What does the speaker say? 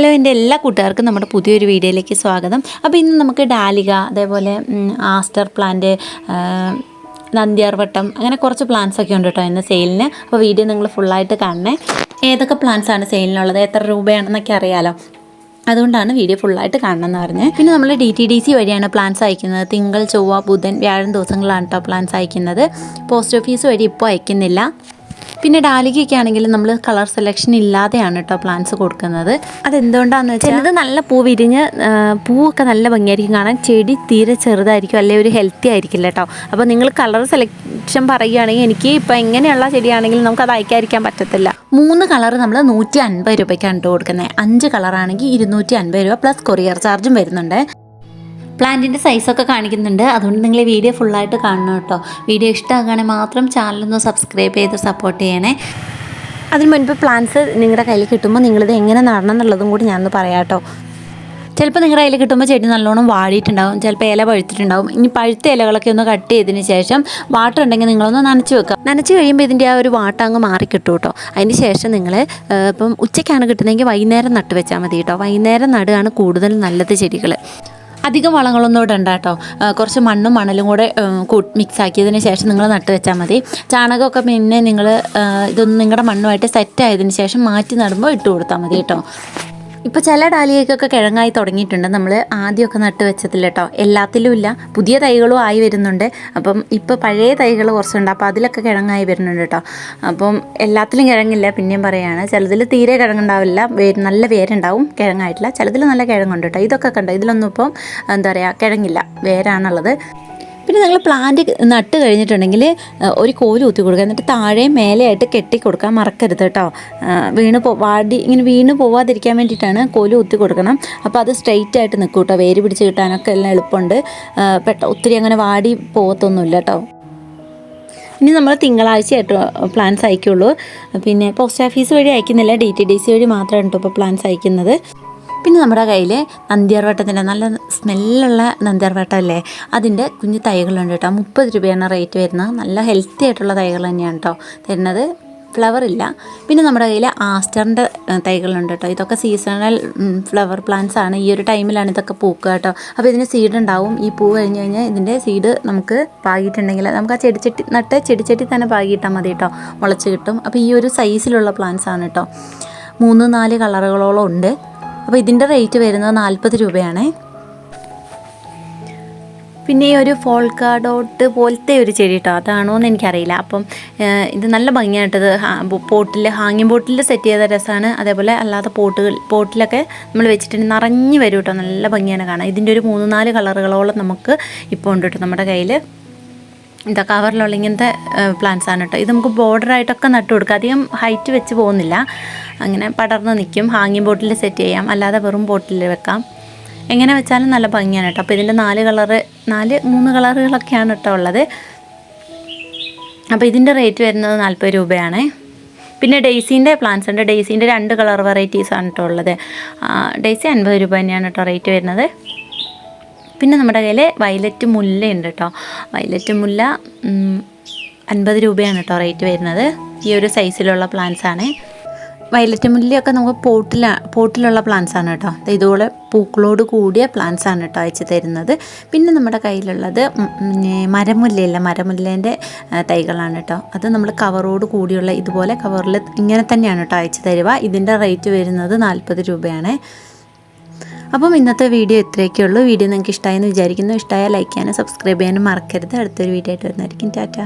Hello എന്റെ എല്ലാ കൂട്ടുകാർക്കും നമ്മുടെ പുതിയൊരു വീഡിയോയിലേക്ക് സ്വാഗതം. അപ്പോൾ ഇന്ന് നമുക്ക് ഡാലിക അതേപോലെ ആസ്റ്റർ പ്ലാന്റ് നന്ദിയാർ നന്ദ്യാർവട്ടം അങ്ങനെ കുറച്ച് പ്ലാന്റ്സ് ഒക്കെ ഉണ്ട് കേട്ടോ ഇന്ന് സെയിലിന് അപ്പോൾ വീഡിയോ നിങ്ങൾ ഫുള്ളായിട്ട് കാണണേ. ഏതൊക്കെ പ്ലാന്റ്സ് ആണ് സെയിലിനുള്ളത് എത്ര രൂപയാണെന്നൊക്കെ അറിയാലോ. അതുകൊണ്ടാണ് വീഡിയോ ഫുള്ളായിട്ട് കാണണമെന്ന് പറഞ്ഞത്. പിന്നെ നമ്മൾ ഡി ടി ഡി സി വഴിയാണ് പ്ലാൻസ് അയക്കുന്നത്. തിങ്കൾ ചൊവ്വ ബുധൻ വ്യാഴം ദിവസങ്ങളാണ് കേട്ടോ പ്ലാൻസ് അയക്കുന്നത്. പോസ്റ്റ് ഓഫീസ് വഴി ഇപ്പോൾ അയക്കുന്നില്ല. പിന്നെ ഡാലികയൊക്കെ ആണെങ്കിൽ നമ്മൾ കളർ സെലക്ഷൻ ഇല്ലാതെയാണ് കേട്ടോ പ്ലാന്റ്സ് കൊടുക്കുന്നത്. അതെന്തുകൊണ്ടാണെന്ന് വെച്ചാൽ ഇത് നല്ല പൂ വിരിഞ്ഞ് പൂവൊക്കെ നല്ല ഭംഗിയായിരിക്കും. കാണാൻ ചെടി തീരെ ചെറുതായിരിക്കും അല്ലെങ്കിൽ ഒരു ഹെൽത്തി ആയിരിക്കില്ല കേട്ടോ അപ്പോൾ നിങ്ങൾ കളർ സെലക്ഷൻ പറയുകയാണെങ്കിൽ എനിക്ക് ഇപ്പോൾ എങ്ങനെയുള്ള ചെടിയാണെങ്കിലും നമുക്ക് അത് അയക്കാതിരിക്കാൻ പറ്റത്തില്ല. മൂന്ന് കളർ നമ്മൾ നൂറ്റി അൻപത് രൂപയ്ക്കാണ് കേട്ടോ കൊടുക്കുന്നത്. അഞ്ച് കളറാണെങ്കിൽ ഇരുന്നൂറ്റി അൻപത് രൂപ പ്ലസ് കൊറിയർ ചാർജും വരുന്നുണ്ട്. പ്ലാന്റിന്റെ സൈസൊക്കെ കാണിക്കുന്നുണ്ട്. അതുകൊണ്ട് നിങ്ങൾ വീഡിയോ ഫുള്ളായിട്ട് കാണണം കേട്ടോ. വീഡിയോ ഇഷ്ടമാകുകയാണെങ്കിൽ മാത്രം ചാനലൊന്ന് സബ്സ്ക്രൈബ് ചെയ്ത് സപ്പോർട്ട് ചെയ്യണേ. അതിന് മുൻപ് പ്ലാന്റ്സ് നിങ്ങളുടെ കയ്യിൽ കിട്ടുമ്പോൾ നിങ്ങളിത് എങ്ങനെ നടണം എന്നുള്ളതും കൂടി ഞാനൊന്ന് പറയാം കേട്ടോ. ചിലപ്പോൾ നിങ്ങളുടെ കയ്യിൽ കിട്ടുമ്പോൾ ചെടി നല്ലോണം വാടിയിട്ടുണ്ടാവും. ചിലപ്പോൾ ഇല പഴുത്തിട്ടുണ്ടാവും. ഇനി പഴുത്ത ഇലകളൊക്കെ ഒന്ന് കട്ട് ചെയ്തതിന് ശേഷം വാട്ടർ ഉണ്ടെങ്കിൽ നിങ്ങളൊന്ന് നനച്ച് വെക്കുക. നനച്ച് കഴിയുമ്പോൾ ഇതിന്റെ ആ ഒരു വാട്ട അങ്ങ് മാറി കിട്ടും. കേട്ടോ അതിന് ശേഷം നിങ്ങൾ ഇപ്പം ഉച്ചയ്ക്കാണ് കിട്ടുന്നതെങ്കിൽ വൈകുന്നേരം നട്ട് വെച്ചാൽ മതി കേട്ടോ. വൈകുന്നേരം നടുകയാണ് കൂടുതൽ നല്ലത് ചെടികൾ. അധികം വളങ്ങളൊന്നും ഇടണ്ട കേട്ടോ കുറച്ച് മണ്ണും മണലും കൂടെ മിക്സ് ആക്കിയതിന് ശേഷം നിങ്ങൾ നട്ട് വെച്ചാൽ മതി. ചാണകമൊക്കെ പിന്നെ നിങ്ങൾ ഇതൊന്നും നിങ്ങളുടെ മണ്ണുമായിട്ട് സെറ്റ് ആയതിന് ശേഷം മാറ്റി നടുമ്പോൾ ഇട്ട് കൊടുത്താൽ മതി കേട്ടോ ഇപ്പോൾ ചില ഡാലിയൊക്കെ കിഴങ്ങായി തുടങ്ങിയിട്ടുണ്ട്. നമ്മൾ ആദ്യമൊക്കെ നട്ട് വെച്ചതില്ല കേട്ടോ എല്ലാത്തിലും ഇല്ല. പുതിയ തൈകളും ആയി വരുന്നുണ്ട്. അപ്പം ഇപ്പോൾ പഴയ തൈകൾ കുറച്ചുണ്ട്. അപ്പോൾ അതിലൊക്കെ കിഴങ്ങായി വരുന്നുണ്ട് കേട്ടോ അപ്പം എല്ലാത്തിലും കിഴങ്ങില്ല. പിന്നെയും പറയുകയാണ് ചിലതിൽ തീരെ കിഴങ്ങുണ്ടാവില്ല. നല്ല വേരുണ്ടാവും. കിഴങ്ങായിട്ടില്ല. ചിലതിൽ നല്ല കിഴങ്ങുണ്ട് കേട്ടോ ഇതൊക്കെ കണ്ടോ? ഇതിലൊന്നും ഇപ്പം എന്താ പറയുക കിഴങ്ങില്ല. വേരാണുള്ളത് പിന്നെ നിങ്ങൾ പ്ലാന്റ് നട്ട് കഴിഞ്ഞിട്ടുണ്ടെങ്കിൽ ഒരു കോൽ ഊത്തി കൊടുക്കുക. എന്നിട്ട് താഴെ മേലെയായിട്ട് കെട്ടി കൊടുക്കാൻ മറക്കരുത് കേട്ടോ. വീണ് പോ വാടി ഇങ്ങനെ വീണ് പോവാതിരിക്കാൻ വേണ്ടിയിട്ടാണ് കോൽ ഊത്തി കൊടുക്കണം. അപ്പോൾ അത് സ്ട്രെയിറ്റ് ആയിട്ട് നിൽക്കും കേട്ടോ. വേര് പിടിച്ച് കിട്ടാനൊക്കെ എല്ലാം എളുപ്പമുണ്ട്. പെട്ട ഒത്തിരി അങ്ങനെ വാടി പോകത്തൊന്നുമില്ല കേട്ടോ. ഇനി നമ്മൾ തിങ്കളാഴ്ചയായിട്ട് പ്ലാൻസ് അയക്കുള്ളൂ. പിന്നെ പോസ്റ്റ് ഓഫീസ് വഴി അയക്കുന്നില്ല. ഡി ടി ഡി സി വഴി മാത്രമാണ് കേട്ടോ ഇപ്പോൾ പ്ലാൻസ് അയക്കുന്നത്. പിന്നെ നമ്മുടെ കയ്യിൽ നന്ദ്യാർവട്ടത്തിന്റെ നല്ല സ്മെല്ലുള്ള നന്ദ്യാർവട്ടം അല്ലേ അതിന്റെ കുഞ്ഞു തൈകളുണ്ട് കേട്ടോ. മുപ്പത് രൂപയാണ് റേറ്റ് വരുന്നത്. നല്ല ഹെൽത്തി ആയിട്ടുള്ള തൈകൾ തന്നെയാണ് കേട്ടോ. തരുന്നത്. ഫ്ലവർ ഇല്ല. പിന്നെ നമ്മുടെ കയ്യിൽ ആസ്റ്ററിന്റെ തൈകളുണ്ട് കേട്ടോ. ഇതൊക്കെ സീസണൽ ഫ്ലവർ പ്ലാന്റ്സ് ആണ്. ഈ ഒരു ടൈമിലാണ് ഇതൊക്കെ പൂക്കുക കേട്ടോ. അപ്പോൾ ഇതിന് സീഡ് ഉണ്ടാവും. ഈ പൂ കഴിഞ്ഞ് കഴിഞ്ഞാൽ ഇതിന്റെ സീഡ് നമുക്ക് പാകിയിട്ടുണ്ടെങ്കിൽ നമുക്ക് ആ ചെടിച്ചട്ടി നട്ട് ചെടിച്ചട്ടി തന്നെ പാകിയിട്ടാൽ മതി കേട്ടോ. മുളച്ച് കിട്ടും. അപ്പോൾ ഈ ഒരു സൈസിലുള്ള പ്ലാന്റ്സ് ആണ് കേട്ടോ. മൂന്ന് നാല് കളറുകളോളം ഉണ്ട്. അപ്പോൾ ഇതിന്റെ റേറ്റ് വരുന്നത് നാൽപ്പത് രൂപയാണേ. പിന്നെ ഈ ഒരു ഫോൾക്കാഡോട്ട് പോലത്തെ ഒരു ചെടി കേട്ടോ അതാണോ എന്ന് എനിക്കറിയില്ല. അപ്പം ഇത് നല്ല ഭംഗിയായിട്ടത് പോട്ടിൽ ഹാങ്ങിങ് പോട്ടിൽ സെറ്റ് ചെയ്ത രസമാണ് അതേപോലെ അല്ലാതെ പോട്ടുകൾ പോട്ടിലൊക്കെ നമ്മൾ വെച്ചിട്ട് നിറഞ്ഞു വരും കേട്ടോ നല്ല ഭംഗിയാണ് കാണാൻ. ഇതിന്റെ ഒരു മൂന്ന് നാല് കളറുകളോളം നമുക്ക് ഇപ്പോൾ ഉണ്ട് കേട്ടോ നമ്മുടെ കയ്യിൽ ഇതാ കവറിലുള്ള ഇങ്ങനത്തെ ആണ് കേട്ടോ ഇത് നമുക്ക് ബോർഡറായിട്ടൊക്കെ നട്ടു കൊടുക്കാം. അധികം ഹൈറ്റ് വെച്ച് പോകുന്നില്ല. അങ്ങനെ പടർന്ന് നിൽക്കും. ഹാങ്ങിങ് ബോട്ടിൽ സെറ്റ് ചെയ്യാം. അല്ലാതെ വെറും ബോട്ടിൽ വെക്കാം. എങ്ങനെ വെച്ചാലും നല്ല ഭംഗിയാണ് കേട്ടോ അപ്പോൾ ഇതിന്റെ നാല് കളറ് നാല് മൂന്ന് കളറുകളൊക്കെയാണ് കേട്ടോ ഉള്ളത്. അപ്പോൾ ഇതിന്റെ റേറ്റ് വരുന്നത് നാൽപ്പത് രൂപയാണ്. പിന്നെ ഡെയ്സീന്റെ പ്ലാന്റ്സ് ഉണ്ട്. ഡെയ്സീന്റെ രണ്ട് കളർ വെറൈറ്റീസാണ് കേട്ടോ ഉള്ളത്. ഡെയ്സി അൻപത് രൂപ തന്നെയാണ് കേട്ടോ റേറ്റ് വരുന്നത്. പിന്നെ നമ്മുടെ കയ്യിൽ വയലറ്റ് മുല്ലയുണ്ട് കേട്ടോ വയലറ്റ് മുല്ല അൻപത് രൂപയാണ് കേട്ടോ റേറ്റ് വരുന്നത്. ഈ ഒരു സൈസിലുള്ള പ്ലാന്റ്സ് ആണ്. വയലറ്റ് മുല്ലയൊക്കെ നമുക്ക് പോട്ടില പോട്ടിലുള്ള പ്ലാന്റ്സ് ആണ് കേട്ടോ ഇതുപോലെ പൂക്കളോട് കൂടിയ പ്ലാന്റ്സ് ആണ് കേട്ടോ അയച്ചു തരുന്നത്. പിന്നെ നമ്മുടെ കയ്യിലുള്ളത് മരമുല്ലയില്ല. മരമുല്ലേന്റെ തൈകളാണ് കേട്ടോ അത് നമ്മൾ കവറോട് കൂടിയുള്ള ഇതുപോലെ കവറിൽ ഇങ്ങനെ തന്നെയാണ് കേട്ടോ അയച്ചു തരുക. ഇതിന്റെ റേറ്റ് വരുന്നത് നാൽപ്പത് രൂപയാണ്. അപ്പം ഇന്നത്തെ വീഡിയോ ഇത്രയൊക്കെ ഉള്ളൂ. വീഡിയോ നിങ്ങൾക്ക് ഇഷ്ടമായെന്ന് വിചാരിക്കുന്നു. ഇഷ്ടമായ ലൈക്ക് ചെയ്യാനും സബ്സ്ക്രൈബ് ചെയ്യാനും മറക്കരുത്. അടുത്തൊരു വീഡിയോ ആയിട്ട് വരുന്നതായിരിക്കും. ടാറ്റ.